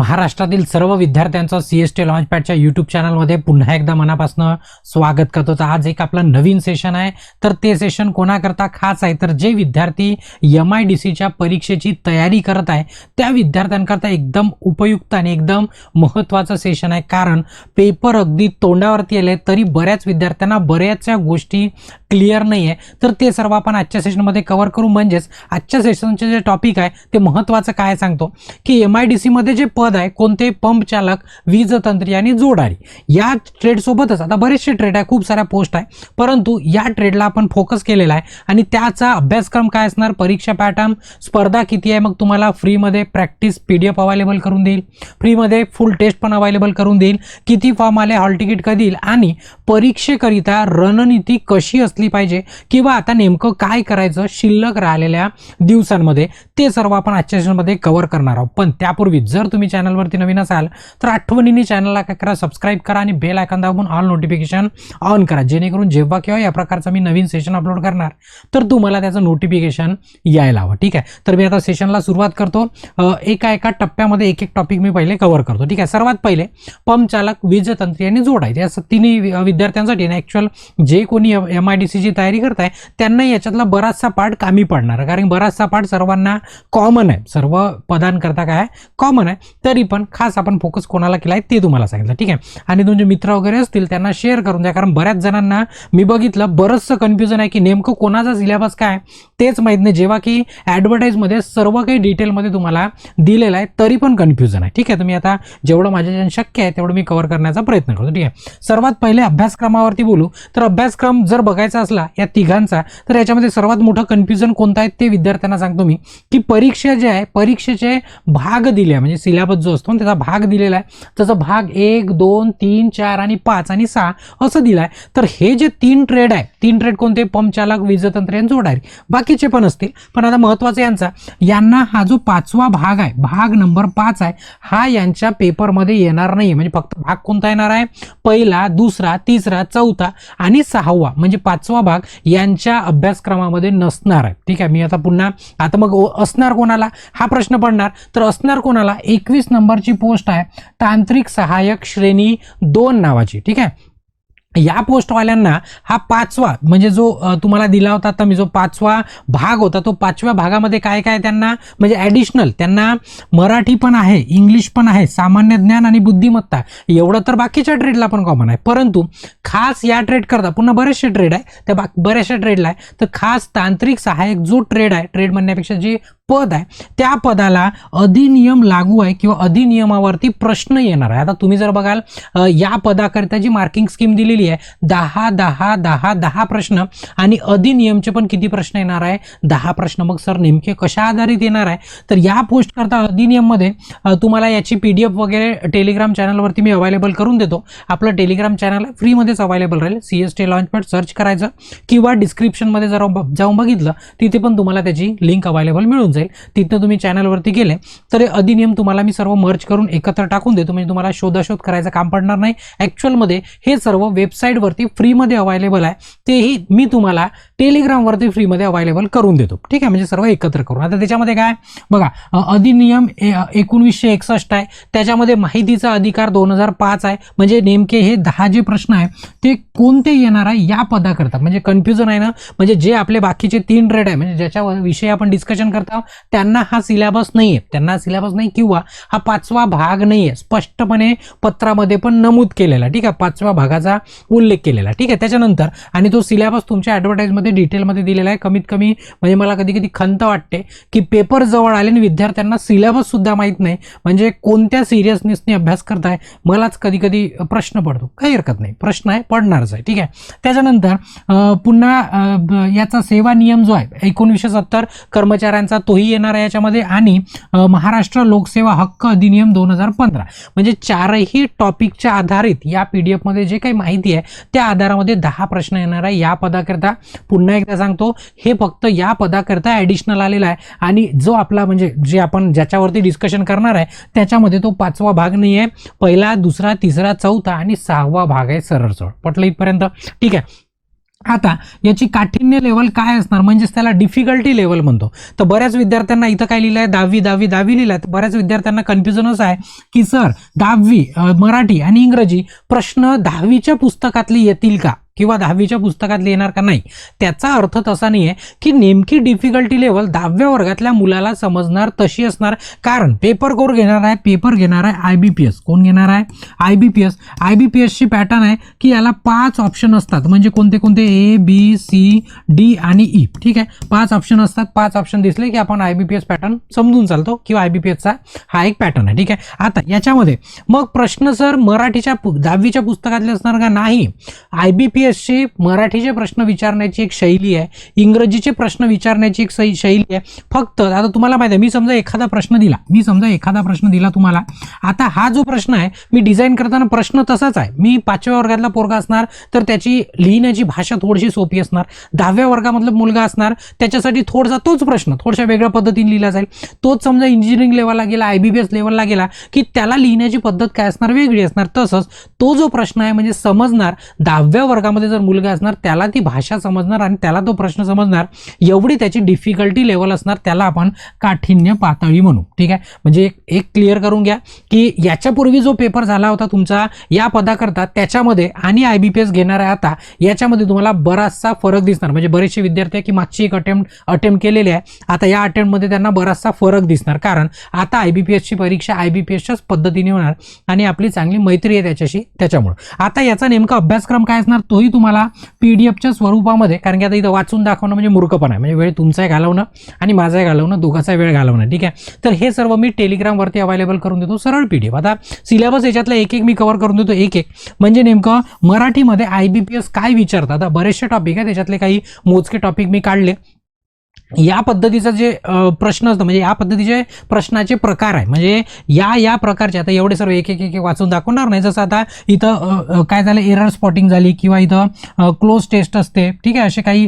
महाराष्ट्रातील सर्व विद्यार्थ्यांचं सी एस टी लॉन्चपॅडच्या यूट्यूब चॅनलमध्ये पुन्हा एकदा मनापासून स्वागत करतो. तर आज एक आपलं नवीन सेशन आहे. तर ते सेशन कोणाकरता खास आहे? तर जे विद्यार्थी एम आय डी सीच्या परीक्षेची तयारी करत आहे त्या विद्यार्थ्यांकरता एकदम उपयुक्त आणि एकदम महत्त्वाचं सेशन आहे. कारण पेपर अगदी तोंडावरती आले तरी बऱ्याच विद्यार्थ्यांना बऱ्याचशा गोष्टी क्लिअर नाही आहे तर ते सर्व आपण आजच्या सेशनमध्ये कव्हर करू. म्हणजेच आजच्या सेशनचे जे टॉपिक आहे ते महत्त्वाचं काय सांगतो? की एम आय डी सीमध्ये जे पद आहे कोणते पंप चालक वीज तंत्री आणि जोडारी या ट्रेडसोबतच आता बरेचसे ट्रेड आहे खूप साऱ्या पोस्ट आहे परंतु या ट्रेडला आपण फोकस केलेला आहे आणि त्याचा अभ्यासक्रम काय असणार? परीक्षा पॅटर्न स्पर्धा किती आहे? मग तुम्हाला फ्रीमध्ये practice P D F available करून देईल. फ्रीमध्ये फुल टेस्ट पण अवेलेबल करून देईल. किती फॉर्म आले हॉल तिकीट कधी येईल? आणि परीक्षेकरिता रणनीती कशी असते? असली पाहिजे किंवा आता नेमकं काय करायचं शिल्लक राहिलेल्या दिवसांमध्ये ते सर्व आपण आजच्या सेशनमध्ये कव्हर करणार आहोत. पण त्यापूर्वी जर तुम्ही चॅनलवरती नवीन असाल तर आठवणीने चॅनलला काय करा सबस्क्राईब करा आणि बेल आयकॉन दाबून ऑल नोटिफिकेशन ऑन करा. जेणेकरून जेव्हा केव्हा या प्रकारचा मी नवीन सेशन अपलोड करणार तर तुम्हाला त्याचं नोटिफिकेशन यायला हवं. ठीक आहे? तर मी आता सेशनला सुरुवात करतो. एका एका टप्प्यामध्ये एक एक टॉपिक मी पहिले कव्हर करतो. ठीक आहे? सर्वात पहिले पंप चालक वीज तंत्री आणि जोडायचे या तिन्ही विद्यार्थ्यांसाठी ॲक्च्युअल जे कोणी एम आय डी सीची तयारी करताय त्यांना याच्यातला बराचसा पार्ट कामी पडणार आहे. कारण बराचसा पार्ट सर्वांना कॉमन आहे. सर्व पदांकरता काय कॉमन आहे. तरी पण खास आपण फोकस कोणाला केला आहे ते तुम्हाला सांगितलं. ठीक आहे? आणि तुमचे मित्र वगैरे असतील त्यांना शेअर करून द्या. कारण बऱ्याच जणांना मी बघितलं बरंचसं कन्फ्युजन आहे की नेमकं कोणाचा सिलेबस काय तेच माहीत नाही. जेव्हा की ॲडव्हर्टाईजमध्ये सर्व काही डिटेलमध्ये तुम्हाला दिलेलं आहे तरी पण कन्फ्युजन आहे. ठीक आहे? तुम्ही आता जेवढं माझ्या शक्य आहे तेवढं मी कव्हर करण्याचा प्रयत्न करतो. ठीक आहे? सर्वात पहिले अभ्यासक्रमावरती बोलू. तर अभ्यासक्रम जर बघायचा असला या तिघांचा तर याच्यामध्ये सर्वात मोठं कन्फ्युजन कोणतं आहे ते विद्यार्थ्यांना सांगतो मी की परीक्षा जे आहे परीक्षेचे भाग दिले आहे. म्हणजे सिलेबस जो असतो त्याचा भाग दिलेला आहे. त्याचा भाग एक दोन तीन चार आणि पाच आणि सहा असं दिला आहे तर हे जे तीन ट्रेड आहे तीन ट्रेड कोणते? पंप चालक वीजतंत्र आणि जोडारी बाकीचे पण असतील. पण आता महत्त्वाचं यांचा यांना हा जो पाचवा भाग आहे भाग नंबर पाच आहे हा यांच्या पेपरमध्ये येणार नाही म्हणजे फक्त भाग कोणता येणार आहे? पहिला दुसरा तिसरा चौथा आणि सहावा. म्हणजे पाचवा भाग यांच्या अभ्यासक्रमामध्ये नसणार आहे. ठीक आहे मी आता पुन्हा आता मग असणार कोणाला? हा प्रश्न पडणार. तर असणार कोणाला? एकवीस नंबरची पोस्ट आहे तांत्रिक सहाय्यक श्रेणी दोन नावाची. ठीक आहे? या पोस्टवाल्यांना हा पाचवा म्हणजे जो तुम्हाला दिला होता आता मी जो पाचवा भाग होता तो पाचव्या भागामध्ये काय काय त्यांना म्हणजे ॲडिशनल त्यांना मराठी पण आहे इंग्लिश पण आहे सामान्य ज्ञान आणि बुद्धिमत्ता एवढं तर बाकीच्या ट्रेडला पण कॉमन आहे. परंतु खास या ट्रेड करता पुन्हा बरेचसे ट्रेड आहे त्या बा बऱ्याचशा ट्रेडला आहे तर खास तांत्रिक सहाय्यक जो ट्रेड आहे ट्रेड म्हणण्यापेक्षा जे पद आहे त्या पदाला अधिनियम लागू आहे किंवा अधिनियमावरती प्रश्न येणार आहे. आता तुम्ही जर बघाल या पदाकरिता जी मार्किंग स्कीम दिलेली आहे. दहा दहा दहा दहा प्रश्न आणि अधिनियमचे पण किती प्रश्न येणार आहे? दहा प्रश्न. मग सर नेमके कशा आधारित येणार आहे? तर या पोस्ट करता अधिनियममध्ये तुम्हाला याची पी डी एफ वगैरे टेलिग्राम चॅनलवरती मी अवेलेबल करून देतो. आपलं टेलिग्राम चॅनल फ्रीमध्येच अवेलेबल राहील. C S T launchpad search करायचं किंवा डिस्क्रिप्शनमध्ये जर जाऊन बघितलं तिथे पण तुम्हाला त्याची लिंक अवेलेबल मिळून जाईल. तिथनं तुम्ही चॅनलवरती गेले तर हे अधिनियम तुम्हाला मी सर्व मर्ज करून एकत्र टाकून देतो. म्हणजे तुम्हाला शोधाशोध करायचं काम पडणार नाही. ॲक्च्युअलमध्ये हे सर्व वेब वेबसाईटवरती फ्रीमध्ये अवेलेबल आहे. तेही मी तुम्हाला टेलिग्रामवरती फ्रीमध्ये अवेलेबल करून देतो. ठीक आहे? म्हणजे सर्व एकत्र करून. आता त्याच्यामध्ये काय बघा अधिनियम ए- एकोणीसशे एकसष्ट आहे. त्याच्यामध्ये माहितीचा अधिकार दोन हजार पाच आहे. म्हणजे नेमके हे दहा जे प्रश्न आहे ते कोणते येणार आहे या पदाकरता. म्हणजे कन्फ्युजन आहे ना? म्हणजे जे आपले बाकीचे तीन रेड आहे म्हणजे ज्याच्या विषयी आपण डिस्कशन करतो त्यांना हा सिलेबस नाही आहे त्यांना सिलेबस नाही किंवा हा पाचवा भाग नाही आहे स्पष्टपणे पत्रामध्ये पण नमूद केलेला ठीक आहे? पाचव्या भागाचा उल्लेख केलेला. ठीक आहे त्याच्यानंतर आणि तो सिलेबस तुमच्या ॲडव्हर्टाईजमध्ये डिटेलमध्ये दिलेला आहे. कमीत कमी म्हणजे मला कधी कधी खंत वाटते की पेपर जवळ आले आणि विद्यार्थ्यांना सिलेबससुद्धा माहीत नाही. म्हणजे कोणत्या सिरियसनेसने अभ्यास करताय मलाच कधी कधी प्रश्न पडतो. काही हरकत नाही. प्रश्न आहे पडणारच आहे. ठीक आहे. त्याच्यानंतर पुन्हा याचा सेवा नियम जो आहे एकोणीसशे सत्तर कर्मचाऱ्यांचा तोही येणार आहे याच्यामध्ये. आणि महाराष्ट्र लोकसेवा हक्क अधिनियम दोन हजार पंधरा. म्हणजे चारही टॉपिकच्या आधारित या पी डी एफमध्ये जे काही माहिती आहे त्या आधारामध्ये दहा प्रश्न येणार आहे. या पदाकरता पुन्हा एकदा सांगतो हे फक्त या पदाकरता ॲडिशनल आलेला आहे. आणि जो आपला म्हणजे जे आपण ज्याच्यावरती डिस्कशन करणार आहे त्याच्यामध्ये तो पाचवा भाग नाही आहे पहिला दुसरा तिसरा चौथा आणि सहावा भाग आहे सरळ सरळ. पटलं इथपर्यंत? ठीक आहे. आता याची काठिण्य लेवल काय असणार? म्हणजेच त्याला डिफिकल्टी लेवल म्हणतो. तर बऱ्याच विद्यार्थ्यांना इथं काय लिहिलं आहे दहावी दहावी दहावी लिहिलं आहे तर बऱ्याच विद्यार्थ्यांना कन्फ्युजनच आहे की सर दहावी मराठी आणि इंग्रजी प्रश्न दहावीच्या पुस्तकातले येतील का? किंवा दहावीच्या पुस्तकात येणार का नाही? त्याचा अर्थ तसा नाही आहे की नेमकी डिफिकल्टी लेवल दहाव्या वर्गातल्या मुलाला समजणार तशी असणार. कारण पेपर कोर घेणार आहे पेपर घेणार आहे आय बी पी एस कोण घेणार आहे? I B P S I B P एसची पॅटर्न आहे की याला पाच ऑप्शन असतात. म्हणजे कोणते कोणते? ए बी सी डी आणि ई ठीक आहे? पाच ऑप्शन असतात. पाच ऑप्शन दिसले की आपण I B P S pattern समजून चालतो किंवा आय बी पी एसचा हा एक पॅटर्न आहे. ठीक आहे? आता याच्यामध्ये मग प्रश्न सर मराठीच्या पु- दहावीच्या पुस्तकातले असणार का नाही? आय बी पी एस एसचे मराठीचे प्रश्न विचारण्याची एक शैली आहे इंग्रजीचे प्रश्न विचारण्याची एक सै- शैली आहे. फक्त आता तुम्हाला माहिती आहे मी समजा एखादा प्रश्न दिला मी समजा एखादा प्रश्न दिला तुम्हाला. आता हा जो प्रश्न आहे मी डिझाईन करताना प्रश्न तसाच आहे. मी पाचव्या वर्गातला पोरगा असणार तर त्याची लिहिण्याची भाषा थोडीशी सोपी असणार. दहाव्या वर्गामधला मुलगा असणार त्याच्यासाठी थोडासा तोच प्रश्न थोडशा वेगळ्या पद्धतीने लिहिला जाईल. तोच समजा इंजिनिअरिंग लेवलला गेला आय बी बी एस लेवलला गेला की त्याला लिहिण्याची पद्धत काय असणार वेगळी असणार. तसंच तो जो प्रश्न आहे म्हणजे समजणार दहाव्या वर्गामध्ये जर मुलगा असणार त्याला ती भाषा समजणार आणि त्याला तो प्रश्न समजणार एवढी त्याची डिफिकल्टी लेवल असणार त्याला आपण काठिण्य पातळी म्हणू. ठीक आहे? म्हणजे एक एक क्लिअर करून घ्या की याच्यापूर्वी जो पेपर झाला होता तुमचा या पदाकरता त्याच्यामध्ये आणि आय बी पी एस घेणारा आता याच्यामध्ये तुम्हाला बराचसा फरक दिसणार. म्हणजे बरेचसे विद्यार्थी आहे की मागची एक अटेम्प्ट अटेम्प्ट केलेली आहे. आता या अटेम्प्टमध्ये त्यांना बराचसा फरक दिसणार. कारण आता आय बी पी एसची परीक्षा आय बी पी एसच्याच पद्धतीने होणार आणि आपली चांगली मैत्री आहे त्याच्याशी त्याच्यामुळं. आता याचा नेमका अभ्यासक्रम काय असणार? तोही तुम्हाला पी डी एफच्या स्वरूपामध्ये कारण की आता इथं वाचून दाखवणं म्हणजे मूर्खपणा आहे. म्हणजे वेळ तुमचाही घालवणं आणि माझाही घालवणं दोघाचा वेळ घालवणं ठीक आहे? तर हे सर्व मी टेलिग्रामवरती अवेलेबल करून देतो सरळ पी डी एफ आता सिलेबस याच्यातला एक एक मी कव्हर करून देतो एक एक म्हणजे नेमकं मराठीमध्ये आय बी पी एस काय विचारतात? आता बरेचसे टॉपिक आहे त्याच्यातले काही मोजके टॉपिक मी काढले. या पद्धतीचा जे प्रश्न असतं म्हणजे या पद्धतीचे प्रश्नाचे प्रकार आहे. म्हणजे या या प्रकारचे आता एवढे सर्व एक एक एक वाचून दाखवणार नाही. जसं आता इथं काय झालं एरर स्पॉटिंग झाली किंवा इथं क्लोज टेस्ट असते. ठीक आहे असे काही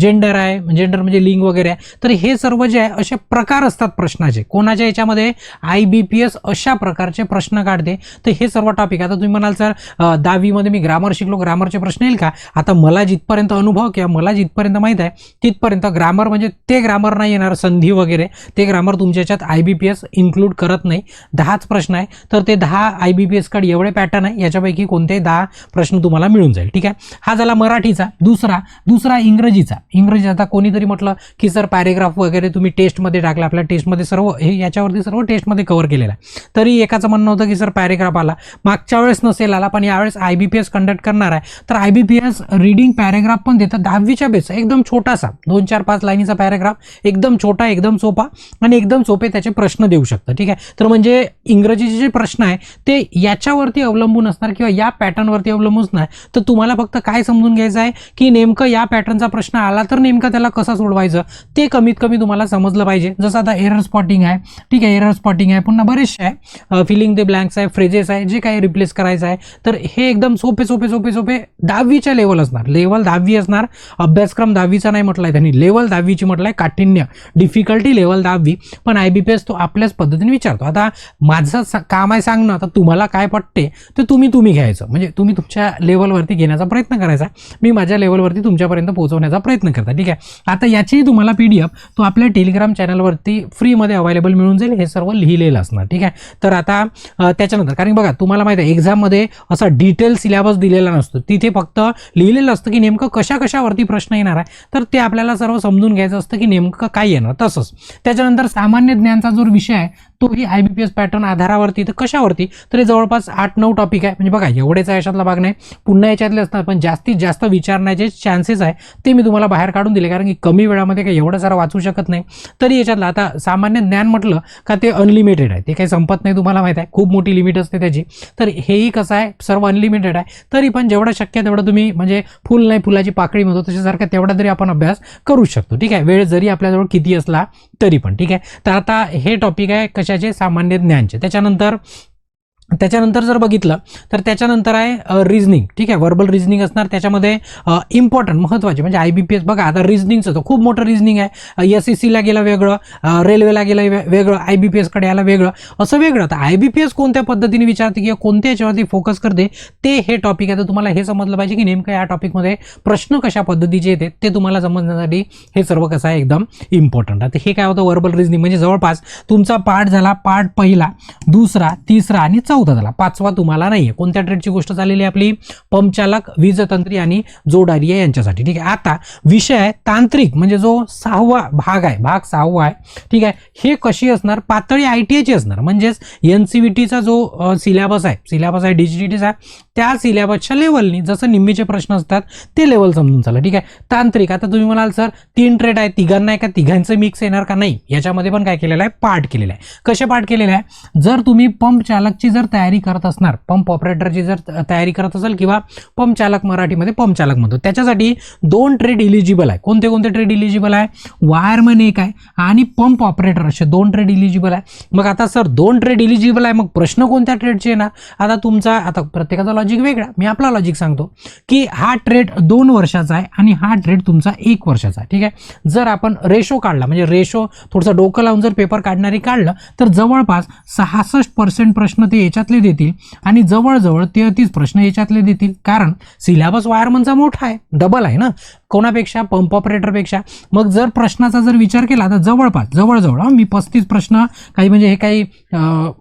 जेंडर आहे जेंडर म्हणजे लिंग वगैरे आहे. तर हे सर्व जे आहे असे प्रकार असतात प्रश्नाचे. कोणाच्या याच्यामध्ये आय बी पी एस अशा प्रकारचे प्रश्न काढते. तर हे सर्व टॉपिक आता तुम्ही म्हणाल सर दहावीमध्ये मी ग्रामर शिकलो. ग्रामरचे प्रश्न येईल का? आता मला जिथपर्यंत अनुभव किंवा मला जिथपर्यंत माहीत आहे तिथपर्यंत ग्रामर म्हणजे ते ग्रामर नाही येणार संधी वगैरे. ते ग्रामर तुमच्या याच्यात I B P S include करत नाही. दहाच प्रश्न आहे. तर ते दहा आय बी पी एसकडे एवढे पॅटर्न आहे याच्यापैकी कोणतेही दहा प्रश्न तुम्हाला मिळून जाईल. ठीक आहे? हा झाला मराठीचा. दुसरा दुसरा इंग्रजीचा. इंग्रजी आता कोणीतरी म्हटलं की सर पॅरेग्राफ वगैरे तुम्ही टेस्टमध्ये टाकला. आपल्या टेस्टमध्ये सर्व हे याच्यावरती सर्व टेस्टमध्ये कव्हर केलेलं आहे. तरी एकाचं म्हणणं होतं की सर पॅरेग्राफ आला. मागच्या वेळेस नसेल आला पण यावेळेस I B P S conduct करणार आहे. तर I B P S reading paragraph पण देतात दहावीच्या बेस एकदम छोटासा. दोन चार पाच लाईनचा पॅरेग्राफ एकदम छोटा एकदम सोपा आणि एकदम सोपे त्याचे प्रश्न देऊ शकतं. ठीक आहे? तर म्हणजे इंग्रजीचे जे प्रश्न आहे ते याच्यावरती अवलंबून असणार किंवा या पॅटर्नवरती अवलंबून असणार. तर तुम्हाला फक्त काय समजून घ्यायचं आहे? की नेमकं या पॅटर्नचा प्रश्न आला तर नेमकं त्याला कसा सोडवायचं? ते कमीत कमी तुम्हाला समजलं पाहिजे. जसं आता एरर स्पॉटिंग आहे. ठीक आहे एरर स्पॉटिंग आहे. पुन्हा बरेचसे आहे. फिलिंग दे ब्लँक्स आहे फ्रेजेस आहे जे काही रिप्लेस करायचं आहे. तर हे एकदम सोपे सोपे सोपे सोपे दहावीच्या लेवल असणार. लेवल दहावी असणार. अभ्यासक्रम दहावीचा नाही म्हटलाय त्यांनी. लेवल दहावी म्हटलं म्हटलंय काठिण्य. डिफिकल्टी लेवल दहावी. पण आय बी पी एस तो आपल्याच पद्धतीने विचारतो. आता माझं काम आहे सांगणं. आता तुम्हाला काय पटते ते तुम्ही तुम्ही घ्यायचं. म्हणजे तुम्ही तुमच्या लेवलवरती घेण्याचा प्रयत्न करायचा. मी माझ्या लेवलवरती तुमच्यापर्यंत पोहोचवण्याचा प्रयत्न करता. ठीक आहे? आता याचीही तुम्हाला पी डी एफ तो आपल्या टेलिग्राम चॅनलवरती फ्रीमध्ये अवेलेबल मिळून जाईल. हे सर्व लिहिलेलं असणार. ठीक आहे? तर आता त्याच्यानंतर कारण बघा तुम्हाला माहिती आहे एक्झाममध्ये असा डिटेल सिलेबस दिलेला नसतो. तिथे फक्त लिहिलेलं असतं की नेमकं कशा कशावरती प्रश्न येणार आहे. तर ते आपल्याला सर्व समजून घ्यायचं असतं की नेमकं काय येणार? तसंच. त्याच्यानंतर सामान्य ज्ञानचा जो विषय आहे तोही I B P S pattern आधारावरती तर कशावरती? तर हे जवळपास आठ नऊ टॉपिक आहे. म्हणजे बघा एवढेचा याच्यातला भाग नाही. पुन्हा याच्यातले असतात पण जास्तीत जास्त विचारण्याचे चान्सेस आहे ते मी तुम्हाला बाहेर काढून दिले. कारण की कमी वेळामध्ये काही एवढं सारं वाचू शकत नाही. तरी याच्यातलं आता सामान्य ज्ञान म्हटलं का ते अनलिमिटेड आहे. ते काही संपत नाही तुम्हाला माहीत आहे. खूप मोठी लिमिट असते त्याची. तर हेही कसं आहे? सर्व अनलिमिटेड आहे. तरी पण जेवढं शक्य आहे तेवढं तुम्ही म्हणजे फुल नाही फुलाची पाकळी म्हणतो तशासारखा तेवढा तरी आपण अभ्यास करू शकतो. ठीक आहे? वेळ जरी आपल्याजवळ किती असला तरी पण. ठीक आहे? तर आता हे टॉपिक आहे जे सामान्य ज्ञानचे त्याच्यानंतर त्याच्यानंतर जर बघितलं तर त्याच्यानंतर आहे रिझनिंग ठीक आहे? वर्बल रिझनिंग असणार. त्याच्यामध्ये इम्पॉर्टंट महत्त्वाचे म्हणजे आय बी पी एस बघा आता रिझनिंगचं तर खूप मोठं रिझनिंग आहे. एस एस सीला गेलं वेगळं रेल्वेला गेलं वे- वेगळं आय बी पी एसकडे यायला वेगळं. असं वेगळं. तर आय बी पी एस कोणत्या पद्धतीने विचारते किंवा कोणत्या याच्यावरती फोकस करते ते हे टॉपिक आहे. तर तुम्हाला हे समजलं पाहिजे की नेमकं या टॉपिकमध्ये प्रश्न कशा पद्धतीचे येते ते तुम्हाला समजण्यासाठी हे सर्व कसं आहे एकदम इम्पॉर्टंट आता हे काय होतं? वर्बल रिझनिंग म्हणजे जवळपास तुमचा पाठ झाला पाठ पहिला दुसरा तिसरा आणि चौथा. होता त्याला. पाचवा तुम्हाला नाही आहे कोणत्या ट्रेडची गोष्ट झालेली आहे आपली? पंपचालक वीजतंत्री आणि जोडारिया यांच्यासाठी. ठीक आहे. आता विषय आहे तांत्रिक म्हणजे जो सहावा भाग आहे भाग सहावा आहे ठीक आहे हे कशी असणार? पातळी आय टी आयची असणार. म्हणजेच एन सी व्ही टीचा जो सिलेबस आहे सिलेबस आहे डिजिटीचा त्या सिलेबसच्या लेवलनी जसं निम्मीचे प्रश्न असतात ते लेवल समजून चाललं ठीक आहे. तांत्रिक आता तुम्ही म्हणाल सर तीन ट्रेड आहे तिघांना आहे का तिघांचं मिक्स येणार का? नाही. याच्यामध्ये पण काय केलेलं आहे? पाठ केलेलं आहे. कसे पाठ केलेलं आहे? जर तुम्ही पंप चालकची जर तयारी करत असणार. पंप ऑपरेटरची जर तयारी करत असेल किंवा पंप चालक मराठीमध्ये पंप चालक म्हणतो. त्याच्यासाठी दोन ट्रेड इलिजिबल आहे. कोणते कोणते ट्रेड इलिजिबल आहे? वायरमन एक आहे आणि पंप ऑपरेटर असे दोन ट्रेड इलिजिबल आहे. मग आता सर दोन ट्रेड इलिजिबल आहे. मग प्रश्न कोणत्या ट्रेडचे येणार आता तुमचा आता प्रत्येकाचा लॉजिक वेगळा. मी आपला लॉजिक सांगतो की हा ट्रेड दोन वर्षाचा आहे आणि हा ट्रेड तुमचा एक वर्षाचा आहे. ठीक आहे? जर आपण रेशो काढला म्हणजे रेशो थोडंसं डोकं लावून जर पेपर काढणारी काढलं तर जवळपास सहासष्ट पर्सेंट प्रश्न ते याच्यातले देतील आणि जवळजवळ तेहतीस प्रश्न याच्यातले देतील. कारण सिलेबस वायरमनचा मोठा आहे. डबल आहे ना. कोणापेक्षा? पंप ऑपरेटरपेक्षा. मग जर प्रश्नाचा जर विचार केला तर जवळपास जवळजवळ मी पस्तीस प्रश्न काही म्हणजे हे काही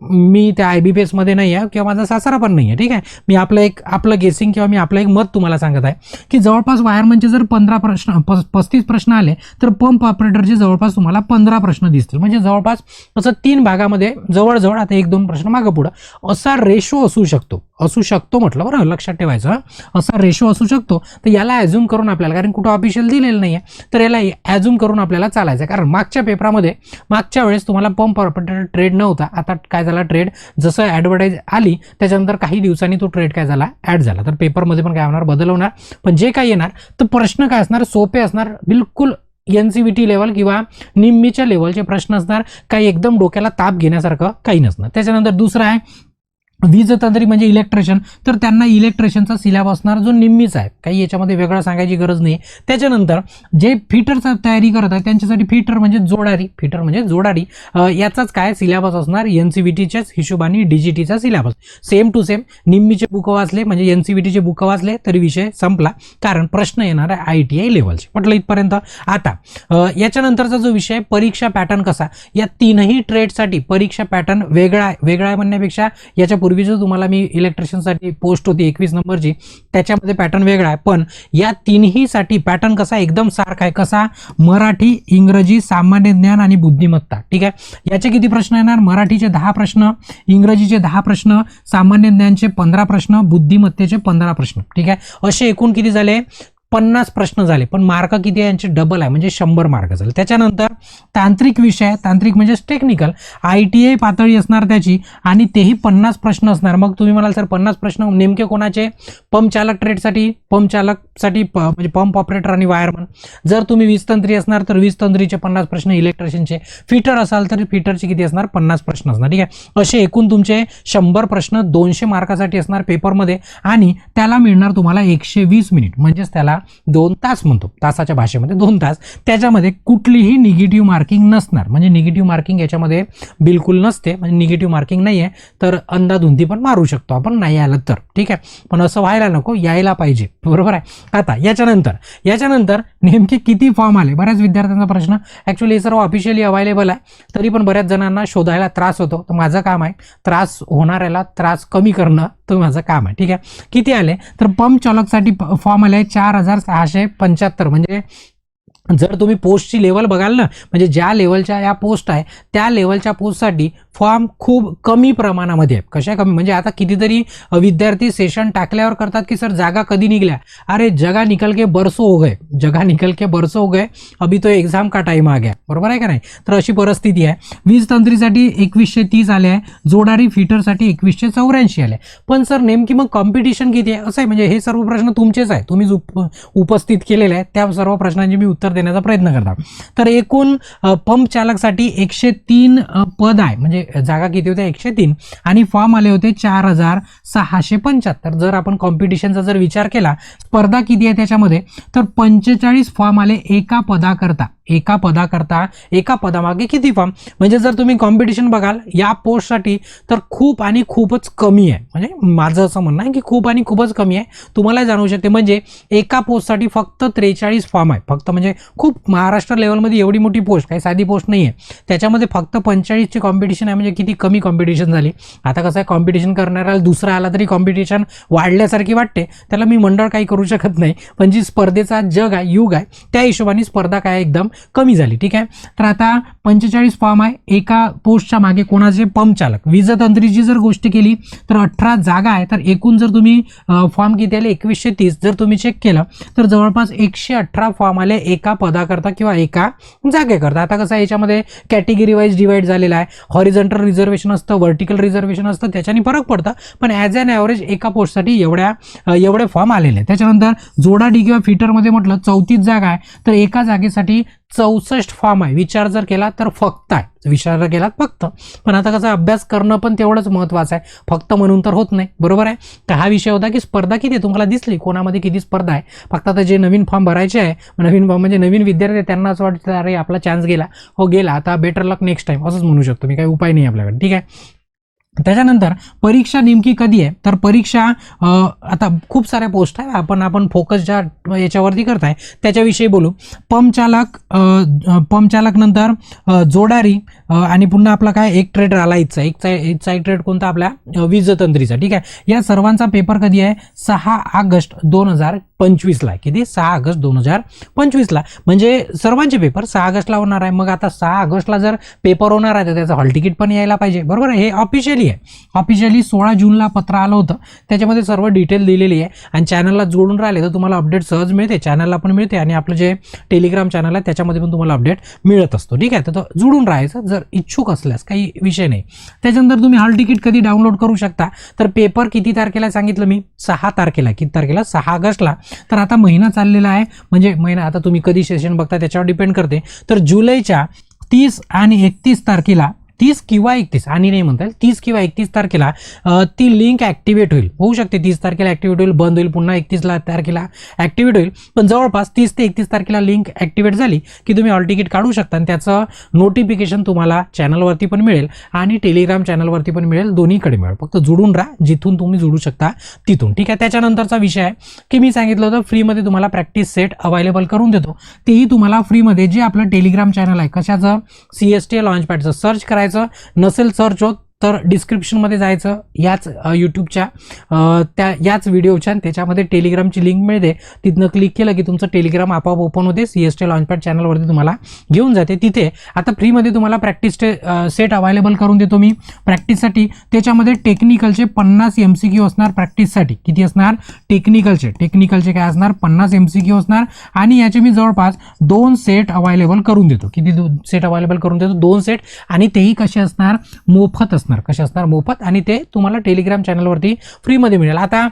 मी त्या आय बी पी एसमध्ये नाही आहे किंवा माझा सासरा पण नाही आहे ठीक आहे? मी आपलं एक आपलं गेसिंग किंवा मी आपलं एक मत तुम्हाला सांगत आहे की जवळपास वायरमनचे जर पंधरा प्रश्न पस पस्तीस प्रश्न आले तर पंप ऑपरेटरचे जवळपास तुम्हाला पंधरा प्रश्न दिसतील. म्हणजे जवळपास असं तीन भागामध्ये जवळजवळ आता एक दोन प्रश्न मागं पुढं असा रेशो असू शकतो. असू शकतो म्हटलं बरं लक्षात ठेवायचं असा रेशो असू शकतो. तर याला ॲझ्युम करून आपल्याला कारण कुठं ऑफिशियल दिलेलं नाही आहे तर याला ॲझ्युम करून आपल्याला चालायचं आहे. कारण मागच्या पेपरामध्ये मागच्या वेळेस तुम्हाला पंप ऑपरेटर ट्रेड नव्हता. आता काय झाला ट्रेड जसं ॲडव्हर्टाईज आली त्याच्यानंतर काही दिवसांनी तो ट्रेड काय झाला? ॲड झाला. तर पेपरमध्ये पण काय होणार? बदल होणार. पण जे काय येणार तर प्रश्न काय असणार? सोपे असणार. बिलकुल N C B T level किंवा निम्मीच्या लेवलचे प्रश्न असणार. काही एकदम डोक्याला ताप घेण्यासारखं काही नसणार. त्याच्यानंतर दुसरं आहे वीजतंत्री म्हणजे इलेक्ट्रिशियन तर त्यांना इलेक्ट्रिशियनचा सिलॅब असणार जो निम्मीचा आहे काही याच्यामध्ये वेगळं सांगायची गरज नाही त्याच्यानंतर जे फिटरचा तयारी करत आहे त्यांच्यासाठी फिटर म्हणजे जोडारी. फिटर म्हणजे जोडारी. याचाच काय सिलॅबस असणार? एन सी बी टीच्याच हिशोबाने डीजीटीचा सिलॅबस सेम टू सेम निम्मीचे बुकं वाचले म्हणजे एन सी बी टीचे बुकं वाचले तरी विषय संपला. कारण प्रश्न येणार आहे आय टी आय लेवलचे म्हटलं इथपर्यंत. आता याच्यानंतरचा जो विषय परीक्षा पॅटर्न कसा? या तीनही ट्रेडसाठी परीक्षा पॅटर्न वेगळा आहे. वेगळा आहे म्हणण्यापेक्षा याच्या पूर्वी जो तुम्हाला मी इलेक्ट्रिशियनसाठी पोस्ट होती एकवीस नंबरची त्याच्यामध्ये पॅटर्न वेगळा आहे. पण या तिन्हीसाठी पॅटर्न कसा एकदम सारखा आहे कसा मराठी इंग्रजी सामान्य ज्ञान आणि बुद्धिमत्ता. ठीक आहे? याचे किती प्रश्न येणार? मराठीचे दहा प्रश्न इंग्रजीचे दहा प्रश्न सामान्य ज्ञानचे पंधरा प्रश्न बुद्धिमत्तेचे पंधरा प्रश्न. ठीक आहे? असे एकूण किती झाले? पन्नास प्रश्न झाले पण मार्क किती यांचे डबल आहे म्हणजे शंभर मार्क झाले. त्याच्यानंतर तांत्रिक विषय तांत्रिक म्हणजेच टेक्निकल आय टी आय पातळी असणार त्याची आणि तेही पन्नास प्रश्न असणार. मग तुम्ही म्हणाल सर पन्नास प्रश्न नेमके कोणाचे? पंप चालक ट्रेडसाठी पंप चालकसाठी प म्हणजे पंप ऑपरेटर आणि वायरमन जर तुम्ही वीज तंत्री असणार तर वीज तंत्रीचे पन्नास प्रश्न इलेक्ट्रिशियनचे फिटर असाल तर फिटरचे किती असणार? पन्नास प्रश्न असणार. ठीक आहे? असे एकूण तुमचे शंभर प्रश्न दोनशे मार्कासाठी असणार पेपरमध्ये आणि त्याला मिळणार तुम्हाला एकशे वीस मिनिट म्हणजेच त्याला दोन तास म्हणतो. तासाच्या भाषेमध्ये दोन तास. त्याच्यामध्ये कुठलीही निगेटिव्ह मार्किंग नसणार. म्हणजे निगेटिव्ह मार्किंग याच्यामध्ये बिलकुल नसते. म्हणजे निगेटिव्ह मार्किंग नाही आहे तर अंदाधुंदी पण मारू शकतो आपण. नाही आलं तर. ठीक आहे? पण असं व्हायला नको. यायला पाहिजे. बरोबर आहे? आता याच्यानंतर. याच्यानंतर नेमके किती फॉर्म आले? बऱ्याच विद्यार्थ्यांचा प्रश्न. ॲक्च्युली हे सर्व ऑफिशियली अवेलेबल आहे. तरी पण बऱ्याच जणांना शोधायला त्रास होतो. तर माझं काम आहे. त्रास होणाऱ्याला त्रास कमी करणं. तो माझं काम आहे. ठीक आहे? किती आले? तर पंप चालकसाठी फॉर्म आले चार हजार सहाशे पंच्याहत्तर. म्हणजे जर तुम्ही पोस्टची लेवल बघाल ना म्हणजे ज्या लेवलच्या या पोस्ट आहे त्या लेवलच्या पोस्टसाठी फॉर्म खूप कमी प्रमाणामध्ये आहे कशा कमी? म्हणजे आता कितीतरी विद्यार्थी सेशन टाकल्यावर करतात की सर जागा कधी निघल्या? अरे जगा निकल के बरसो हो गए. जगा निकल के बरसो हो गए. अभी तो एक्झाम का टाईम आ गया. बरोबर आहे का नाही? तर अशी परिस्थिती आहे. वीज तंत्रीसाठी एकवीसशे तीस आले आहे. जोडारी फिटरसाठी एकवीसशे चौऱ्याऐंशी आले पण सर नेमकी मग कॉम्पिटिशन किती आहे? असं आहे. म्हणजे हे सर्व प्रश्न तुमचेच आहे. तुम्ही उपस्थित केलेले आहेत त्या सर्व प्रश्नांची मी उत्तर देण्याचा प्रयत्न करतात तर एकूण पंप चालकसाठी एकशे तीन पद आहे. म्हणजे जागा किती होत्या? एकशे तीन. आणि फॉर्म आले होते चार हजार सहाशे पंच्याहत्तर. जर आपण कॉम्पिटिशनचा जर विचार केला स्पर्धा किती आहे त्याच्यामध्ये? तर पंचेचाळीस फॉर्म आले एका पदाकरता. एका पदाकरता एका पदामागे किती फॉर्म? म्हणजे जर तुम्ही कॉम्पिटिशन बघाल या पोस्टसाठी तर खूप आणि खूपच कमी आहे. म्हणजे माझं असं म्हणणं आहे की खूप आणि खूपच कमी आहे. तुम्हाला जाणवू शकते. म्हणजे एका पोस्टसाठी फक्त त्रेचाळीस फॉर्म आहे फक्त म्हणजे खूप महाराष्ट्र लेवलमध्ये एवढी मोठी पोस्ट काही साधी पोस्ट नाही आहे त्याच्यामध्ये फक्त पंचेचाळीसची कॉम्पिटिशन आहे. म्हणजे किती कमी कॉम्पिटिशन झाली. आता कसं आहे कॉम्पिटिशन करणाऱ्याला दुसरा आला तरी कॉम्पिटिशन वाढल्यासारखी वाटते. त्याला मी मंडळ काही करू शकत नाही. पण जी स्पर्धेचा जग आहे युग आहे त्या हिशोबाने स्पर्धा काय एकदम? कमी झाली ठीक आहे? तर आता पंचेचाळीस फॉर्म आहे. एका पोस्टच्या मागे कोणाचे पंपचालक वीजतंत्रीची जर गोष्ट केली तर अठरा जागा आहे. तर एकूण जर तुम्ही फॉर्म किती आले एकवीसशे तीस जर तुम्ही चेक केलं तर जवळपास एकशे अठरा फॉर्म आले एका पदाकरता किंवा एका जागेकरता. आता कसं आहे याच्यामध्ये कॅटेगरी वाईज डिवाईड झालेला आहे. हॉरिझॉन्टल रिझर्वेशन असतं व्हर्टिकल रिझर्वेशन असतं त्याच्याने फरक पडतं. पण ॲज अन ॲव्हरेज एका पोस्टसाठी एवढ्या एवढे फॉर्म आलेले आहेत. त्याच्यानंतर जोडाडी किंवा फिटरमध्ये म्हटलं चौतीस जागा आहे. तर एका जागेसाठी चौसष्ट फॉर्म आहे. विचार जर केला तर फक्त आहे. विचार जर फक्त. पण आता कसं अभ्यास करणं पण तेवढंच महत्त्वाचं आहे. फक्त म्हणून तर होत नाही. बरोबर आहे? तर हा विषय होता की स्पर्धा किती आहे? तुम्हाला दिसली. कोणामध्ये किती स्पर्धा आहे? फक्त आता जे नवीन फॉर्म भरायचे आहे नवीन फॉर्म म्हणजे नवीन विद्यार्थी त्यांना असं वाटतं अरे आपला चान्स गेला. हो गेला. आता बेटर लक नेक्स्ट टाईम असंच म्हणू शकतो. मी काही उपाय नाही आपल्याकडे. ठीक आहे? त्याच्यानंतर परीक्षा नेमकी कधी आहे? तर परीक्षा आता खूप साऱ्या पोस्ट आहे आपण आपण फोकस ज्या याच्यावरती करताय त्याच्याविषयी बोलू. पंप चालक पंप चालक नंतर जोडारी आणि पुन्हा आपला काय एक ट्रेड आला इथचा एकचा इथचा एक ट्रेड कोणता आपल्या वीज वीजतंत्रीचा. ठीक आहे? या सर्वांचा पेपर कधी आहे? सहा ऑगस्ट दोन हजार पंचवीसला आहे. किती? सहा ऑगस्ट दोन हजार पंचवीसला म्हणजे सर्वांचे पेपर सहा ऑगस्टला होणार आहे. मग आता सहा ऑगस्टला जर पेपर होणार आहे तर त्याचं हॉल तिकीट पण यायला पाहिजे. बरोबर आहे? हे ऑफिशियली आहे. ऑफिशियली सोळा जूनला पत्र आलं होतं. त्याच्यामध्ये सर्व डिटेल दिलेली आहे. आणि चॅनलला जोडून राहिले तर तुम्हाला अपडेट सहज मिळते. चॅनलला पण मिळते आणि आपलं जे टेलिग्राम चॅनल आहे त्याच्यामध्ये पण तुम्हाला अपडेट मिळत असतो. ठीक आहे? तर तो राहायचं. जर इच्छुक असल्यास काही विषय नाही. त्याच्यानंतर तुम्ही हॉल तिकीट कधी डाउनलोड करू शकता. तर पेपर किती तारखेला सांगितलं मी? सहा तारखेला. किती तारखेला? सहा ऑगस्टला. तर आता महिना चाललेला आहे. म्हणजे महिना आता तुम्ही कधी सेशन बघता त्याच्यावर डिपेंड करते. तर जुलैच्या तीस आणि एकतीस तारखेला तीस किंवा एकतीस आणि नाही म्हणता येईल तीस किंवा एकतीस तारखेला ती लिंक ॲक्टिवेट होईल. होऊ शकते तीस तारखेला ॲक्टिवेट होईल बंद होईल पुन्हा एकतीसला तारखेला ॲक्टिवेट होईल. पण जवळपास तीस ते एकतीस तारखेला लिंक ॲक्टिवेट झाली की तुम्ही ऑल तिकीट काढू शकता आणि त्याचं नोटिफिकेशन तुम्हाला चॅनलवरती पण मिळेल आणि टेलिग्राम चॅनलवरती पण मिळेल दोन्हीकडे मिळेल. फक्त जुडून राहा जिथून तुम्ही जुडू शकता तिथून. ठीक आहे त्याच्यानंतरचा विषय आहे की मी सांगितलं होतं फ्रीमध्ये तुम्हाला प्रॅक्टिस सेट अवेलेबल करून देतो. तेही तुम्हाला फ्रीमध्ये जे आपलं टेलिग्राम चॅनल आहे कशाचं? सी एस टी लॉन्च पॅडचं सर्च करायचं नसेल सर्च होत तर डिस्क्रिप्शनमध्ये जायचं याच यूट्यूबच्या त्या याच व्हिडिओच्या त्याच्यामध्ये टेलिग्रामची लिंक मिळते. तिथनं क्लिक केलं की तुमचं टेलिग्राम आपोआप ओपन होते. सी एस टी लॉन्चपॅड चॅनलवरती तुम्हाला घेऊन जाते. तिथे आता फ्रीमध्ये तुम्हाला प्रॅक्टिस सेट अवेलेबल करून देतो मी. प्रॅक्टिससाठी त्याच्यामध्ये टेक्निकलचे पन्नास एम सी क्यू असणार प्रॅक्टिससाठी किती असणार? टेक्निकलचे टेक्निकलचे काय असणार? पन्नास एम सी क्यू असणार. आणि याचे मी जवळपास दोन सेट अवेलेबल करून देतो. किती सेट अवेलेबल करून देतो? दोन सेट आणि तेही कसे असणार? मोफत असणार. कसे असणार मोफत. आणि ते तुम्हाला टेलिग्राम चॅनलवरती फ्रीमध्ये मिळेल. आता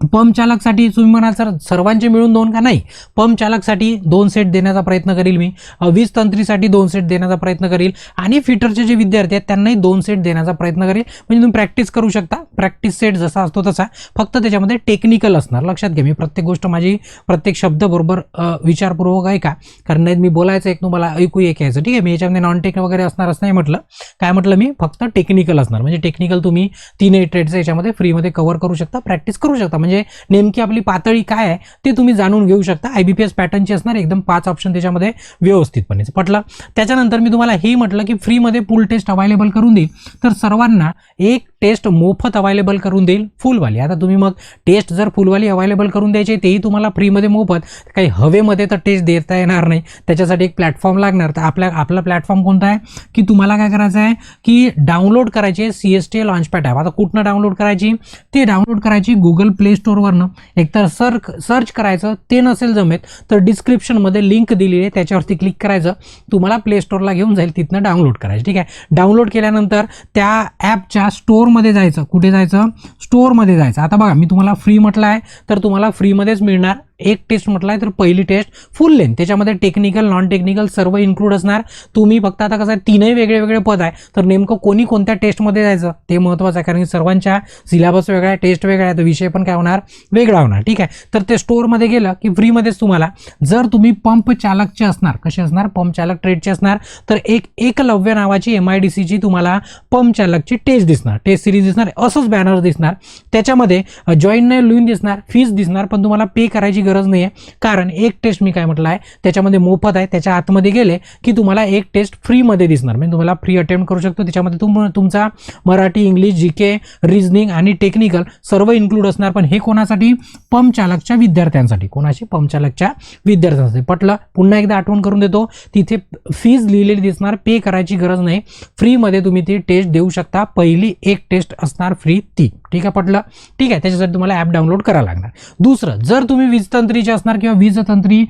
पंप चालकसाठी तुम्ही म्हणाल सर सर्वांचे मिळून दोन का? नाही. पंप चालकसाठी दोन सेट देण्याचा प्रयत्न करील मी. वीज तंत्रीसाठी दोन सेट देण्याचा प्रयत्न करील. आणि फिटरचे जे विद्यार्थी आहेत त्यांनाही दोन सेट देण्याचा प्रयत्न करेल. म्हणजे तुम्ही प्रॅक्टिस करू शकता. प्रॅक्टिस सेट जसा असतो तसा. फक्त त्याच्यामध्ये टेक्निकल असणार. लक्षात घ्या मी प्रत्येक गोष्ट माझी प्रत्येक शब्द बरोबर विचारपूर्वक आहे का? कारण नाही मी बोलायचं एक तुम्हाला ऐकू एक यायचं. ठीक आहे मी याच्यामध्ये नॉन टेक वगैरे असणार असं नाही म्हटलं. काय म्हटलं मी? फक्त टेक्निकल असणार. म्हणजे टेक्निकल तुम्ही तीनही ट्रेडचं याच्यामध्ये फ्रीमध्ये कव्हर करू शकता प्रॅक्टिस करू शकता. म्हणजे म्हणजे नेमकी आपली पातळी काय आहे ते तुम्ही जाणून घेऊ शकता. आय बी पी एस पॅटर्नची असणार एकदम पाच ऑप्शन त्याच्यामध्ये व्यवस्थितपणे. पटलं? त्याच्यानंतर मी तुम्हाला हे म्हटलं की फ्रीमध्ये फुल टेस्ट अवेलेबल करून देईल. तर सर्वांना एक टेस्ट मोफत अवेलेबल करून देईल. फुलवाली आता तुम्ही मग टेस्ट जर फुलवाली अवेलेबल करून द्यायची तेही तुम्हाला फ्रीमध्ये मोफत. काही हवेमध्ये तर टेस्ट देता येणार नाही. त्याच्यासाठी एक प्लॅटफॉर्म लागणार. तर आपल्या आपला प्लॅटफॉर्म कोणता आहे? की तुम्हाला काय करायचं आहे? की डाउनलोड करायची C S T launchpad app आता कुठनं डाउनलोड करायची? ते डाउनलोड करायची गुगल प्ले स्टोअरवरनं एकतर सर्च सर्च करायचं ते नसेल जमेत तर डिस्क्रिप्शनमध्ये लिंक दिलेली आहे त्याच्यावरती क्लिक करायचं. तुम्हाला प्ले स्टोअरला घेऊन जाईल तिथनं डाउनलोड करायचं ठीक आहे? डाउनलोड केल्यानंतर त्या ॲपच्या स्टोअरमध्ये जायचं. कुठे जायचं? स्टोअरमध्ये जायचं. आता बघा मी तुम्हाला फ्री म्हटलं आहे तर तुम्हाला फ्रीमध्येच मिळणार. एक टेस्ट म्हटलं आहे तर पहिली टेस्ट फुल लेंथ त्याच्यामध्ये टेक्निकल नॉन टेक्निकल सर्व इन्क्लूड असणार. तुम्ही फक्त आता कसं आहे तीनही वेगळे वेगळे पद आहे. तर नेमकं कोणी कोणत्या टेस्टमध्ये जायचं? ते महत्त्वाचं आहे कारण की सर्वांच्या सिलेबस वेगळा आहे टेस्ट वेगळा आहे तर विषय पण काय होणार? वेगळा होणार. ठीक आहे? तर ते स्टोअरमध्ये गेलं की फ्रीमध्येच तुम्हाला. जर तुम्ही पंप चालकचे असणार कसे असणार? पंप चालक ट्रेडचे असणार. तर एक एकलव्य नावाची एम आय डी सीची तुम्हाला पंप चालकची टेस्ट दिसणार. टेस्ट सिरीज दिसणार. असंच बॅनर दिसणार. त्याच्यामध्ये जॉईन नाही लिहून दिसणार. फीज दिसणार. पण तुम्हाला पे करायची गरज नाही आहे कारण एक टेस्ट मी काय म्हटलं आहे त्याच्यामध्ये मोफत आहे त्याच्या आतमध्ये गेले की तुम्हाला एक टेस्ट फ्रीमध्ये दिसणार. म्हणजे तुम्हाला फ्री अटेम्प्ट करू शकतो. त्याच्यामध्ये तुम तुमचा Marathi English G K reasoning आणि टेक्निकल सर्व इन्क्लूड असणार. पण हे कोणासाठी? पंप चालकच्या विद्यार्थ्यांसाठी. कोणाशी? पंपचालकच्या विद्यार्थ्यांसाठी. पटलं? पुन्हा एकदा आठवण करून देतो. तिथे फीज लिहिलेली दिसणार. पे करायची गरज नाही. फ्रीमध्ये तुम्ही ती टेस्ट देऊ शकता. पहिली एक टेस्ट असणार फ्री ती. ठीक आहे? पटलं? ठीक आहे. त्याच्यासाठी तुम्हाला ॲप डाउनलोड करावं लागणार. दुसरं जर तुम्ही वीजतंत्रीचे असणार किंवा वीज तंत्री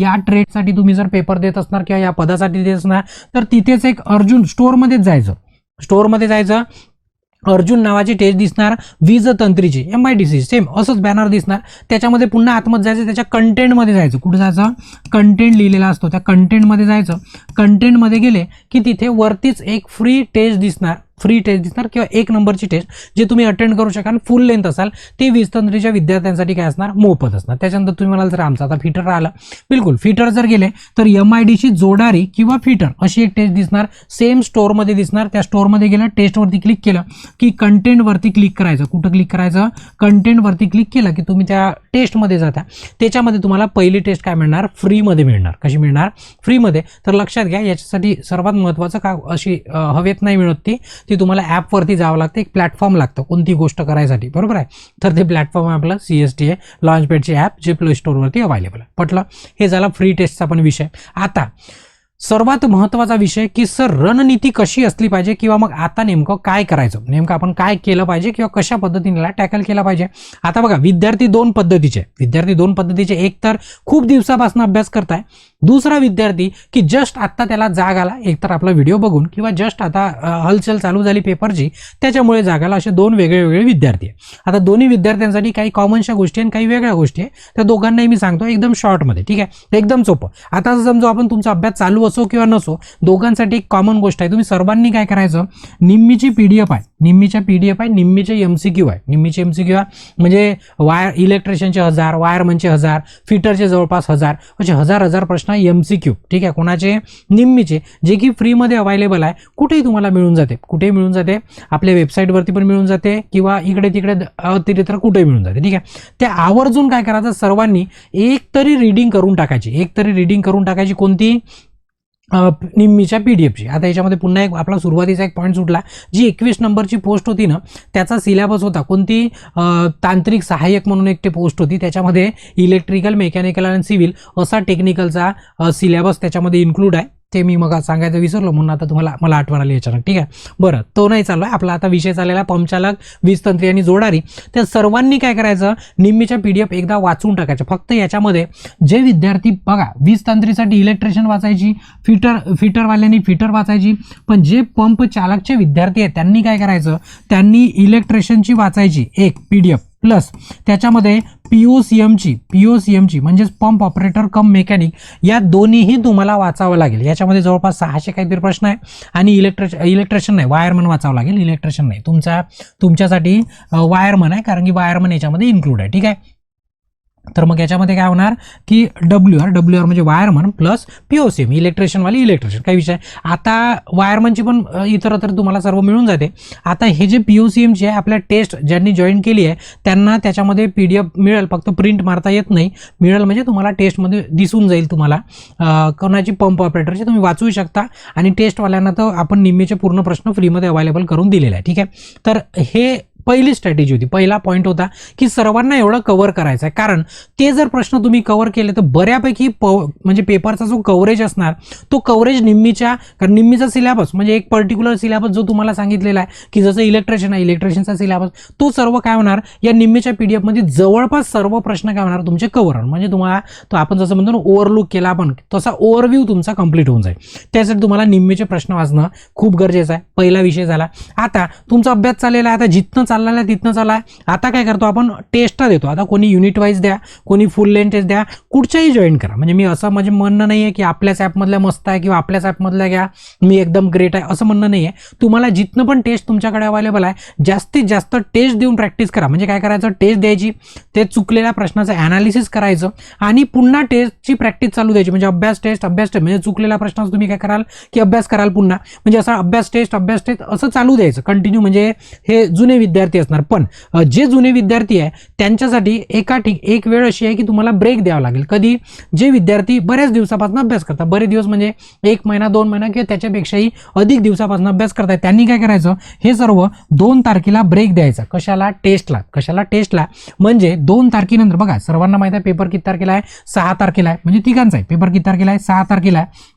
या ट्रेडसाठी तुम्ही जर पेपर देत असणार किंवा या पदासाठी देत असणार तर तिथेच एक अर्जुन स्टोअरमध्येच जायचं. स्टोअरमध्ये जायचं. अर्जुन नावाची टेस्ट दिसणार वीज तंत्रीची M I D C same असंच बॅनर दिसणार. त्याच्यामध्ये पुन्हा आतमध्ये जायचं त्याच्या कंटेंटमध्ये जायचं. कुठं जायचं? कंटेंट लिहिलेला असतो. त्या कंटेंटमध्ये जायचं. कंटेंटमध्ये गेले की तिथे वरतीच एक फ्री टेस्ट दिसणार. फ्री टेस्ट दिसणार किंवा एक नंबरची टेस्ट जे तुम्ही अटेंड करू शकाल फुल लेंथ असाल ते वीस तंत्रीच्या विद्यार्थ्यांसाठी काय असणार? मोफत असणार. त्याच्यानंतर तुम्ही म्हणाल तर आमचा आता फिटर राहिला बिलकुल फिटर जर गेले तर एम आय डीची जोडारी किंवा फिटर अशी एक टेस्ट दिसणार. सेम स्टोअरमध्ये दिसणार. त्या स्टोअरमध्ये गेलं टेस्टवरती क्लिक केलं की कंटेंटवरती क्लिक करायचं. कुठं क्लिक करायचं? कंटेंटवरती क्लिक केलं की तुम्ही त्या टेस्टमध्ये जाता. त्याच्यामध्ये तुम्हाला पहिली टेस्ट काय मिळणार? फ्रीमध्ये मिळणार. कशी मिळणार? फ्रीमध्ये तर लक्षात घ्या याच्यासाठी सर्वात महत्त्वाचं का अशी हवेत नाही मिळत ती. ती तुम्हाला ॲपवरती जावं लागतं एक प्लॅटफॉर्म लागतं कोणती गोष्ट करायसाठी बरोबर आहे? तर ते प्लॅटफॉर्म आहे आपलं सी एस टी आहे लॉन्चपॅडचे ॲप जे प्ले स्टोअरवरती अवेलेबल आहे. पटलं? हे झाला फ्री टेस्टचा पण विषय. आता सर्वात महत्त्वाचा विषय की सर रणनीती कशी असली पाहिजे किंवा मग आता नेमकं काय करायचं? नेमकं आपण काय केलं पाहिजे किंवा कशा पद्धतीने टॅकल केला पाहिजे? आता बघा विद्यार्थी दोन पद्धतीचे. विद्यार्थी दोन पद्धतीचे. एक तर खूप दिवसापासून अभ्यास करताय. दुसरा विद्यार्थी की जस्ट आत्ता त्याला जाग आला एक तर आपला व्हिडिओ बघून किंवा जस्ट आता हलचल चालू झाली पेपरची त्याच्यामुळे जाग आला असे दोन वेगळे वेगळे विद्यार्थी आहे आता दोन्ही विद्यार्थ्यांसाठी काही कॉमनच्या गोष्टी आणि काही वेगळ्या गोष्टी आहे त्या दोघांनाही मी सांगतो एकदम शॉर्टमध्ये ठीक आहे? एकदम सोपं. आता समजा आपण तुमचा अभ्यास चालू असो किंवा नसो दोघांसाठी एक कॉमन गोष्ट आहे. तुम्ही सर्वांनी काय करायचं? निम्मीची पी डी एफ आहे. निम्मीच्या पी डी एफ आहे निम्मीचे एम सी क्यू आहे. निम्मीचे एम सी क्यू आहे म्हणजे वायर इलेक्ट्रिशियनचे हजार वायरमनचे हजार फिटरचे जवळपास हजार असे हजार हजार प्रश्न एम सी क्यू. ठीक आहे कोणाचे? निम्मीचे जे की फ्रीमध्ये अवेलेबल आहे कुठेही तुम्हाला मिळून जाते. कुठेही मिळून जाते आपल्या वेबसाईटवरती पण मिळून जाते किंवा इकडे तिकडे अतिरिक्त कुठेही मिळून जाते. ठीक आहे त्या आवर्जून काय करायचं? सर्वांनी एक तरी रीडिंग करून टाकायची. एक तरी रीडिंग करून टाकायची कोणती? निम्मीच्या पी डी एफची आता याच्यामध्ये पुन्हा एक आपला सुरुवातीचा एक पॉईंट सुटला. जी एकवीस नंबरची पोस्ट होती ना त्याचा सिलेबस होता. कोणती? तांत्रिक सहाय्यक म्हणून एक ते पोस्ट होती. त्याच्यामध्ये इलेक्ट्रिकल मेकॅनिकल आणि सिव्हिल असा टेक्निकलचा सिलेबस त्याच्यामध्ये इन्क्लूड आहे. ते मी मग सांगायचं विसरलो म्हणून आता तुम्हाला मला आठवण आली याच्यानं ठीक आहे? बरं तो नाही चालू आहे आपला आता विषय चाललेला पंपचालक वीज तंत्री आणि जोडारी. त्या सर्वांनी काय करायचं? निम्मीच्या पी डी एफ एकदा वाचून टाकायचं. फक्त याच्यामध्ये जे विद्यार्थी बघा वीज तंत्रीसाठी इलेक्ट्रिशियन वाचायची फिटर फिटरवाल्यांनी फिटर वाचायची पण जे पंप चालकचे विद्यार्थी आहेत त्यांनी काय करायचं? त्यांनी इलेक्ट्रिशियनची वाचायची एक पी डी एफ प्लस त्याच्यामध्ये पी ओ सी एमची पी ओ सी एमची म्हणजेच पंप ऑपरेटर कम मेकॅनिक या दोन्हीही तुम्हाला वाचावं लागेल. याच्यामध्ये जवळपास सहाशे काहीतरी प्रश्न आहे आणि इलेक्ट्रिश इलेक्ट्रिशियन नाही वायरमन वाचावं लागेल इलेक्ट्रिशियन नाही. तुमचा तुमच्यासाठी वायरमन आहे कारण की वायरमन याच्यामध्ये इन्क्लूड आहे. ठीक आहे? तर मग याच्यामध्ये काय होणार की डब्ल्यू आर डब्ल्यू आर म्हणजे wireman plus P O C M इलेक्ट्रिशियनवाली electrician. काही विषय आता वायरमनची पण इतर तर तुम्हाला सर्व मिळून जाते. आता हे जे पी ओ सी एमची आहे आपल्या टेस्ट ज्यांनी जॉईन केली आहे त्यांना त्याच्यामध्ये पी डी एफ मिळेल. फक्त प्रिंट मारता येत नाही. मिळेल म्हणजे तुम्हाला टेस्टमध्ये दिसून जाईल तुम्हाला. कोणाची पंप ऑपरेटरची तुम्ही वाचू शकता. आणि टेस्टवाल्यांना तर आपण निम्मेचे पूर्ण प्रश्न फ्रीमध्ये अवेलेबल करून दिलेले आहे. ठीक आहे? तर हे पहिली स्ट्रॅटेजी होती. पहिला पॉईंट होता की सर्वांना एवढं कव्हर करायचं आहे कारण ते जर प्रश्न तुम्ही कव्हर केले तर बऱ्यापैकी प म्हणजे पेपरचा जो कव्हरेज असणार तो कव्हरेज निम्मीच्या कारण निम्मीचा सिलेबस म्हणजे एक पर्टिक्युलर सिलेबस जो तुम्हाला सांगितलेला आहे की जसं इलेक्ट्रिशियन आहे इलेक्ट्रिशियनचा सिलेबस तो सर्व काय होणार? या निम्मीच्या पी डी एफमध्ये जवळपास सर्व प्रश्न काय होणार? तुमचे कव्हर होणार. म्हणजे तुम्हाला तो आपण जसं म्हणतो ना ओव्हरलुक केला आपण तसा ओव्हरव्ह्यू तुमचा कंप्लीट होऊन जाईल. त्यासाठी तुम्हाला निम्मीचे प्रश्न वाचणं खूप गरजेचं आहे. पहिला विषय झाला. आता तुमचा अभ्यास चाललेला आहे. आता जिथनं चाललेला आहे तिथनं चालला आहे आता काय करतो आपण? टेस्टला देतो. आता कोणी युनिट वाईज द्या कोणी फुल लेन टेस्ट द्या कुठच्याही जॉईन करा. म्हणजे मी असं म्हणजे म्हणणं नाही आहे की आपल्याच ॲपमधल्या मस्त आहे किंवा आपल्याच ॲपमधल्या घ्या. मी एकदम ग्रेट आहे असं म्हणणं नाही आहे तुम्हाला जिथनं पण टेस्ट तुमच्याकडे अवेलेबल आहे जास्तीत जास्त टेस्ट देऊन प्रॅक्टिस करा. म्हणजे काय करायचं? टेस्ट द्यायची. ते चुकलेल्या प्रश्नाचं ॲनालिसिस करायचं आणि पुन्हा टेस्टची प्रॅक्टिस चालू द्यायची. म्हणजे अभ्यास टेस्ट अभ्यास टेस्ट म्हणजे चुकलेल्या प्रश्नाचं तुम्ही काय कराल की अभ्यास कराल पुन्हा. म्हणजे असा अभ्यास टेस्ट अभ्यास टेस्ट असं चालू द्यायचं. कंटिन्यू म्हणजे हे जुने विद्यार्थी असणार. पण जे जुने विद्यार्थी आहे त्यांच्यासाठी एका ठीक एक वेळ अशी आहे की तुम्हाला ब्रेक द्यावा लागेल. कधी? जे विद्यार्थी बऱ्याच दिवसापासून अभ्यास करतात. बरेच दिवस म्हणजे एक महिना दोन महिना किंवा त्याच्यापेक्षाही अधिक दिवसापासून अभ्यास करतात त्यांनी काय करायचं? हे सर्व दोन तारखेला ब्रेक द्यायचा. कशाला? टेस्टला कशाला? टेस्टला म्हणजे दोन तारखेनंतर बघा सर्वांना माहिती आहे पेपर किती तारखेला आहे? सहा तारखेला आहे. म्हणजे तिघांचा आहे. पेपर किती तारखेला आहे? सहा तारखेला आहे.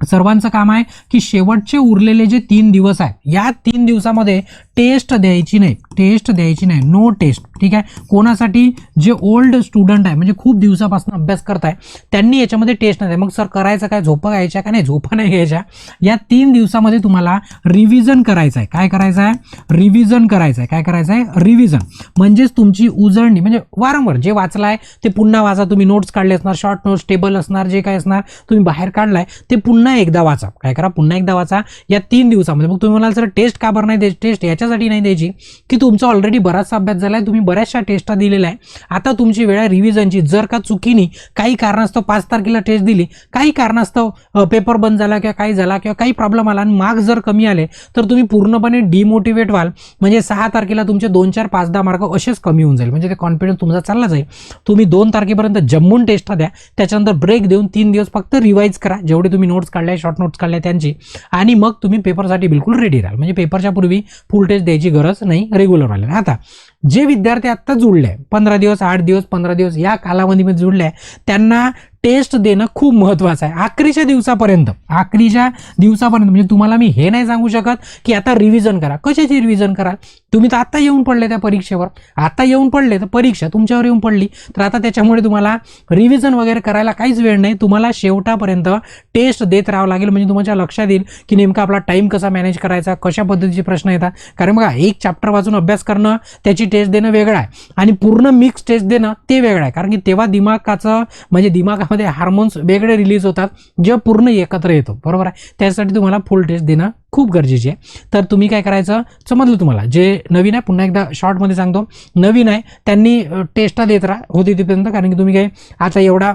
सर्वांचं काम आहे की शेवटचे उरलेले जे तीन दिवस आहेत या तीन दिवसामध्ये टेस्ट द्यायची नाही टेस्ट द्यायची नाही नो टेस्ट ठीक आहे? कोणासाठी? जे ओल्ड स्टुडंट आहे म्हणजे खूप दिवसापासून अभ्यास करताय त्यांनी याच्यामध्ये टेस्ट नाही. मग सर करायचं काय? झोपा घ्यायच्या का नाही? झोपा नाही घ्यायच्या. या तीन दिवसामध्ये तुम्हाला रिव्हिजन करायचं आहे. काय करायचं आहे? रिव्हिजन करायचं आहे. काय करायचं आहे? रिव्हिजन म्हणजेच तुमची उजळणी म्हणजे वारंवार जे वाचलं आहे ते पुन्हा वाचा. तुम्ही नोट्स काढले असणार शॉर्ट नोट्स टेबल असणार जे काय असणार तुम्ही बाहेर काढलाय ते पुन्हा एकदा वाचा. काय करा? पुन्हा एकदा वाचा. या तीन दिवसामध्ये. मग तुम्ही म्हणाल सर टेस्ट का बरं नाही द्यायची? टेस्ट याच्यासाठी नाही द्यायची? की तुमचा ऑलरेडी बराचसा अभ्यास झाला आहे तुम्ही बऱ्याचशा टेस्टा दिलेल्या आहे. आता तुमची वेळ आहे रिव्हिजनची जर का चुकीने काही कारणास्तव पाच तारखेला टेस्ट दिली काही कारणास्तव पेपर बंद झाला किंवा काही झाला किंवा काही प्रॉब्लेम आला आणि मार्क्स जर कमी आले तर तुम्ही पूर्णपणे डिमोटिवेट व्हाल. म्हणजे सहा तारखेला तुमचे दोन चार पाच दहा मार्क असेच कमी होऊन जाईल. म्हणजे ते कॉन्फिडन्स तुमचा चालला जाईल तुम्ही दोन तारखेपर्यंत जम्मून टेस्टा द्या. त्याच्यानंतर ब्रेक देऊन तीन दिवस फक्त रिवाईज करा. जेवढे तुम्ही नोट्स काढल्या शॉर्ट नोट्स काढल्या त्यांची. आणि मग तुम्ही पेपरसाठी बिलकुल रेडी राहाल. म्हणजे पेपरच्या पूर्वी फुल टेस्ट द्यायची गरज नाही रेग्युलर वाले आता जे विद्यार्थी आत्ता जुळले पंधरा दिवस आठ दिवस पंधरा दिवस या कालावधीमध्ये जुळले त्यांना टेस्ट देणं खूप महत्त्वाचं आहे. आखरीच्या दिवसापर्यंत आखरीच्या दिवसापर्यंत म्हणजे तुम्हाला मी हे नाही सांगू शकत की आता रिव्हिजन करा. कशाची रिव्हिजन करा तुम्ही तर आत्ता येऊन पडले त्या परीक्षेवर. आता येऊन पडले तर परीक्षा तुमच्यावर येऊन पडली. तर आता त्याच्यामुळे तुम्हाला रिव्हिजन वगैरे करायला काहीच वेळ नाही. तुम्हाला शेवटापर्यंत टेस्ट देत राहावं लागेल. म्हणजे तुमच्या लक्षात येईल की नेमका आपला टाईम कसा मॅनेज करायचा कशा पद्धतीचे प्रश्न येतात. कारण बघा एक चॅप्टर वाचून अभ्यास करणं त्याची टेस्ट देणं वेगळं आहे. आणि पूर्ण मिक्स टेस्ट देणं ते वेगळं आहे. कारण की तेव्हा दिमागाचं म्हणजे दिमागामध्ये हार्मोन्स वेगळे रिलीज होतात जेव्हा पूर्ण एकत्र येतो. बरोबर आहे? त्यासाठी तुम्हाला फुल टेस्ट देणं खूप गरजेचे आहे. तर तुम्ही काय करायचं? समजलं तुम्हाला. जे नवीन आहे पुन्हा एकदा शॉर्टमध्ये सांगतो. नवीन आहे त्यांनी टेस्टा देत राहा होती तिथपर्यंत. कारण की तुम्ही काही आता एवढा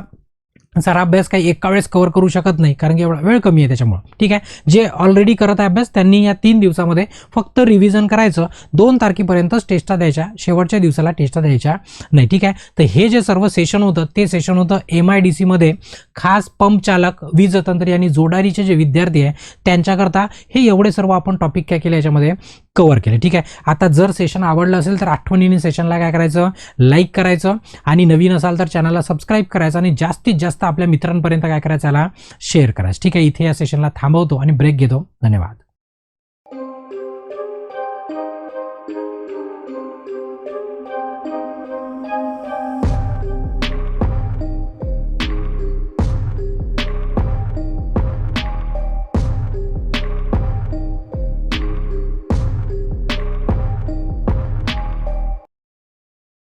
सारा अभ्यास काही एका वेळेस कव्हर करू शकत नाही कारण की एवढा वेळ कमी आहे त्याच्यामुळं. ठीक आहे? जे ऑलरेडी करत आहे अभ्यास त्यांनी या तीन दिवसामध्ये फक्त रिव्हिजन करायचं. दोन तारखेपर्यंतच टेस्टा द्यायच्या शेवटच्या दिवसाला टेस्टा द्यायच्या नाही. ठीक आहे? तर हे जे सर्व सेशन होतं ते सेशन होतं एम आय डी सीमध्ये खास पंप चालक वीज तंत्री आणि जोडारीचे जे विद्यार्थी आहे त्यांच्याकरता हे एवढे सर्व आपण टॉपिक काय केले याच्यामध्ये? कव्हर केले. ठीक आहे? आता जर सेशन आवडलं असेल तर आठवणीने सेशनला काय करायचं? लाईक करायचं. आणि नवीन असाल तर चॅनलला सबस्क्राईब करायचं. आणि जास्तीत जास्त जास्त आपल्या मित्रांपर्यंत काय करायचं याला शेअर करायचं. ठीक आहे इथे या सेशनला थांबवतो आणि ब्रेक घेतो. धन्यवाद.